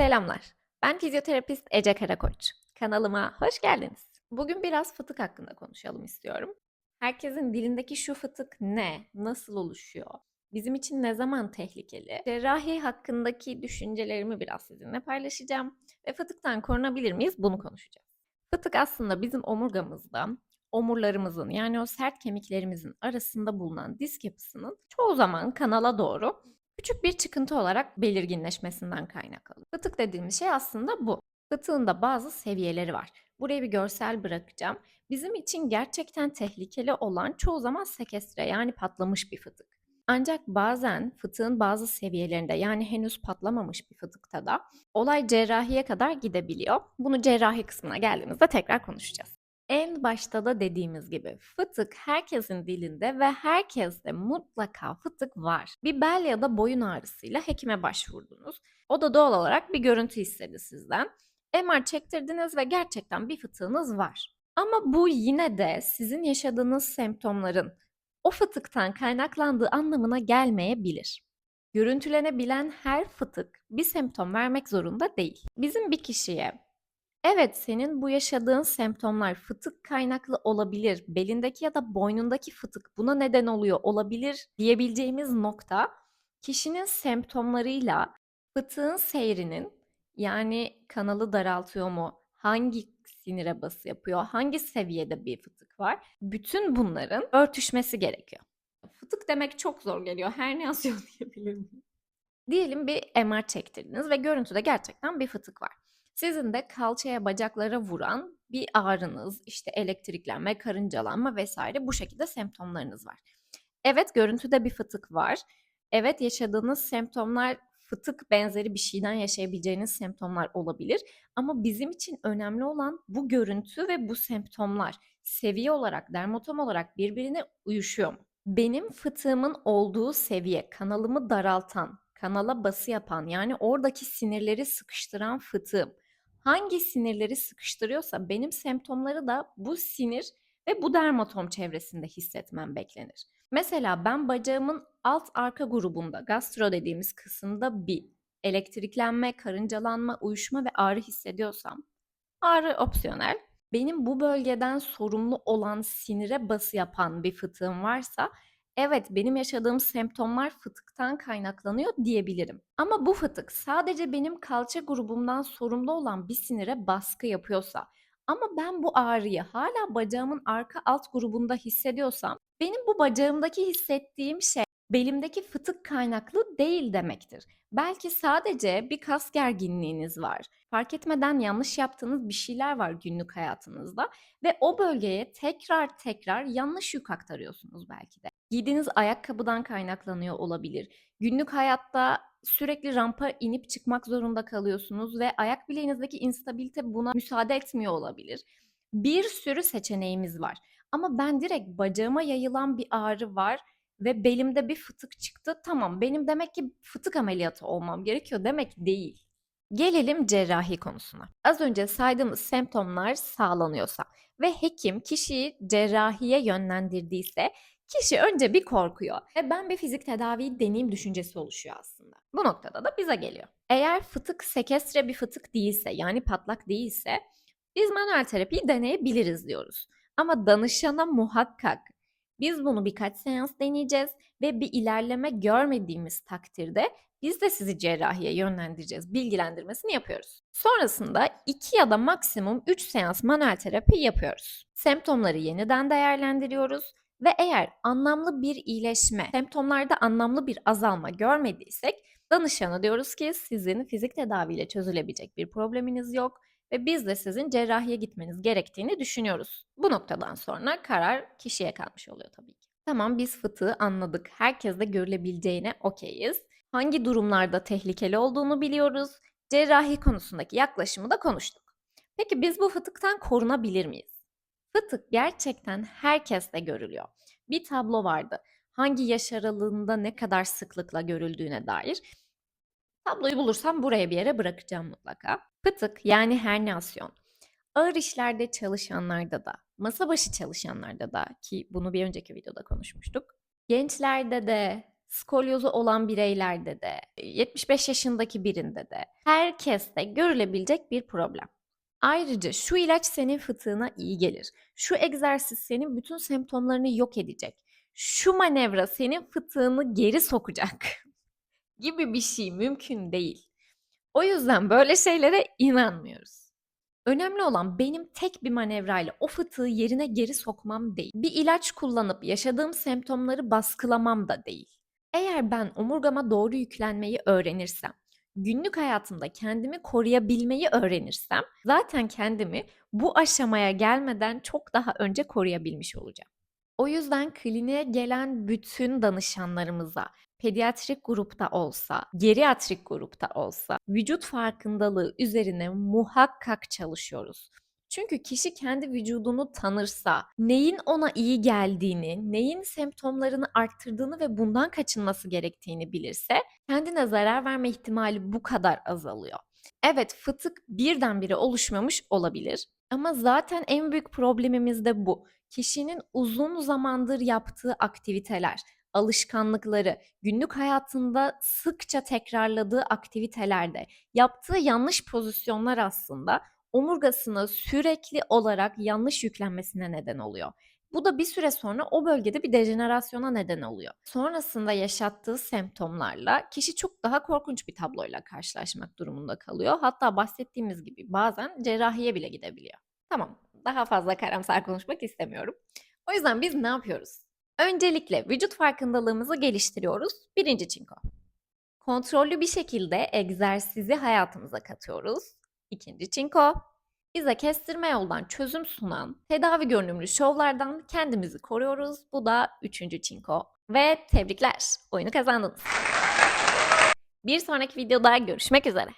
Selamlar. Ben fizyoterapist Ece Karakoç. Kanalıma hoş geldiniz. Bugün biraz fıtık hakkında konuşalım istiyorum. Herkesin dilindeki şu fıtık ne? Nasıl oluşuyor? Bizim için ne zaman tehlikeli? Cerrahi hakkındaki düşüncelerimi biraz sizinle paylaşacağım ve fıtıktan korunabilir miyiz? Bunu konuşacağız. Fıtık aslında bizim omurgamızda, omurlarımızın yani o sert kemiklerimizin arasında bulunan disk yapısının çoğu zaman kanala doğru küçük bir çıkıntı olarak belirginleşmesinden kaynaklanıyor. Fıtık dediğimiz şey aslında bu. Fıtığın da bazı seviyeleri var. Buraya bir görsel bırakacağım. Bizim için gerçekten tehlikeli olan çoğu zaman sekestre yani patlamış bir fıtık. Ancak bazen fıtığın bazı seviyelerinde yani henüz patlamamış bir fıtıkta da olay cerrahiye kadar gidebiliyor. Bunu cerrahi kısmına geldiğimizde tekrar konuşacağız. En başta da dediğimiz gibi fıtık herkesin dilinde ve herkeste mutlaka fıtık var. Bir bel ya da boyun ağrısıyla hekime başvurdunuz. O da doğal olarak bir görüntü istedi sizden. MR çektirdiniz ve gerçekten bir fıtığınız var. Ama bu yine de sizin yaşadığınız semptomların o fıtıktan kaynaklandığı anlamına gelmeyebilir. Görüntülenebilen her fıtık bir semptom vermek zorunda değil. Bizim bir kişiye Evet, senin bu yaşadığın semptomlar fıtık kaynaklı olabilir. Belindeki ya da boynundaki fıtık buna neden oluyor olabilir diyebileceğimiz nokta kişinin semptomlarıyla fıtığın seyrinin yani kanalı daraltıyor mu? Hangi sinire bası yapıyor? Hangi seviyede bir fıtık var? Bütün bunların örtüşmesi gerekiyor. Fıtık demek çok zor geliyor. Herniyasyon diyebilir miyim? Diyelim bir MR çektirdiniz ve görüntüde gerçekten bir fıtık var. Sizin de kalçaya, bacaklara vuran bir ağrınız, işte elektriklenme, karıncalanma vesaire bu şekilde semptomlarınız var. Evet, görüntüde bir fıtık var. Evet, yaşadığınız semptomlar fıtık benzeri bir şeyden yaşayabileceğiniz semptomlar olabilir. Ama bizim için önemli olan bu görüntü ve bu semptomlar seviye olarak, dermatom olarak birbirine uyuşuyor mu? Benim fıtığımın olduğu seviye, kanalımı daraltan, kanala bası yapan yani oradaki sinirleri sıkıştıran fıtığım hangi sinirleri sıkıştırıyorsa benim semptomları da bu sinir ve bu dermatom çevresinde hissetmem beklenir. Mesela ben bacağımın alt arka grubunda, gastro dediğimiz kısımda bir elektriklenme, karıncalanma, uyuşma ve ağrı hissediyorsam ağrı opsiyonel. Benim bu bölgeden sorumlu olan sinire bası yapan bir fıtığım varsa evet benim yaşadığım semptomlar fıtıktan kaynaklanıyor diyebilirim. Ama bu fıtık sadece benim kalça grubumdan sorumlu olan bir sinire baskı yapıyorsa ama ben bu ağrıyı hala bacağımın arka alt grubunda hissediyorsam benim bu bacağımdaki hissettiğim şey belimdeki fıtık kaynaklı değil demektir. Belki sadece bir kas gerginliğiniz var. Fark etmeden yanlış yaptığınız bir şeyler var günlük hayatınızda ve o bölgeye tekrar tekrar yanlış yük aktarıyorsunuz belki de. Giydiğiniz ayakkabıdan kaynaklanıyor olabilir. Günlük hayatta sürekli rampa inip çıkmak zorunda kalıyorsunuz ve ayak bileğinizdeki instabilite buna müsaade etmiyor olabilir. Bir sürü seçeneğimiz var. Ama ben direkt bacağıma yayılan bir ağrı var ve belimde bir fıtık çıktı. Tamam benim demek ki fıtık ameliyatı olmam gerekiyor demek değil. Gelelim cerrahi konusuna. Az önce saydığımız semptomlar sağlanıyorsa ve hekim kişiyi cerrahiye yönlendirdiyse kişi önce bir korkuyor ve ben bir fizik tedaviyi deneyim düşüncesi oluşuyor aslında. Bu noktada da bize geliyor. Eğer fıtık sekestre bir fıtık değilse yani patlak değilse biz manuel terapiyi deneyebiliriz diyoruz. Ama danışana muhakkak biz bunu birkaç seans deneyeceğiz ve bir ilerleme görmediğimiz takdirde biz de sizi cerrahiye yönlendireceğiz bilgilendirmesini yapıyoruz. Sonrasında 2 ya da maksimum 3 seans manuel terapi yapıyoruz. Semptomları yeniden değerlendiriyoruz ve eğer anlamlı bir iyileşme, semptomlarda anlamlı bir azalma görmediysek danışana diyoruz ki sizin fizik tedaviyle çözülebilecek bir probleminiz yok ve biz de sizin cerrahiye gitmeniz gerektiğini düşünüyoruz. Bu noktadan sonra karar kişiye kalmış oluyor tabii ki. Tamam biz fıtığı anladık. Herkeste görülebileceğine okeyiz. Hangi durumlarda tehlikeli olduğunu biliyoruz. Cerrahi konusundaki yaklaşımı da konuştuk. Peki biz bu fıtıktan korunabilir miyiz? Fıtık gerçekten herkeste görülüyor. Bir tablo vardı. Hangi yaş aralığında ne kadar sıklıkla görüldüğüne dair. Tabloyu bulursam buraya bir yere bırakacağım mutlaka. Fıtık yani hernasyon. Ağır işlerde çalışanlarda da, masa başı çalışanlarda da ki bunu bir önceki videoda konuşmuştuk. Gençlerde de, skolyozu olan bireylerde de, 75 yaşındaki birinde de, herkeste görülebilecek bir problem. Ayrıca şu ilaç senin fıtığına iyi gelir. Şu egzersiz senin bütün semptomlarını yok edecek. Şu manevra senin fıtığını geri sokacak gibi bir şey mümkün değil. O yüzden böyle şeylere inanmıyoruz. Önemli olan benim tek bir manevrayla o fıtığı yerine geri sokmam değil. Bir ilaç kullanıp yaşadığım semptomları baskılamam da değil. Eğer ben omurgama doğru yüklenmeyi öğrenirsem, günlük hayatımda kendimi koruyabilmeyi öğrenirsem zaten kendimi bu aşamaya gelmeden çok daha önce koruyabilmiş olacağım. O yüzden kliniğe gelen bütün danışanlarımıza pediatrik grupta olsa, geriatrik grupta olsa vücut farkındalığı üzerine muhakkak çalışıyoruz. Çünkü kişi kendi vücudunu tanırsa, neyin ona iyi geldiğini, neyin semptomlarını arttırdığını ve bundan kaçınması gerektiğini bilirse, kendine zarar verme ihtimali bu kadar azalıyor. Evet, fıtık birdenbire oluşmamış olabilir ama zaten en büyük problemimiz de bu. Kişinin uzun zamandır yaptığı aktiviteler, alışkanlıkları, günlük hayatında sıkça tekrarladığı aktivitelerde yaptığı yanlış pozisyonlar aslında omurgasına sürekli olarak yanlış yüklenmesine neden oluyor. Bu da bir süre sonra o bölgede bir dejenerasyona neden oluyor. Sonrasında yaşattığı semptomlarla kişi çok daha korkunç bir tabloyla karşılaşmak durumunda kalıyor. Hatta bahsettiğimiz gibi bazen cerrahiye bile gidebiliyor. Tamam, daha fazla karamsar konuşmak istemiyorum. O yüzden biz ne yapıyoruz? Öncelikle vücut farkındalığımızı geliştiriyoruz. Birinci çinko. Kontrollü bir şekilde egzersizi hayatımıza katıyoruz. İkinci çinko. Bize kestirme yoldan çözüm sunan tedavi görünümlü şovlardan kendimizi koruyoruz. Bu da üçüncü çinko. Ve tebrikler, oyunu kazandınız. Bir sonraki videoda görüşmek üzere.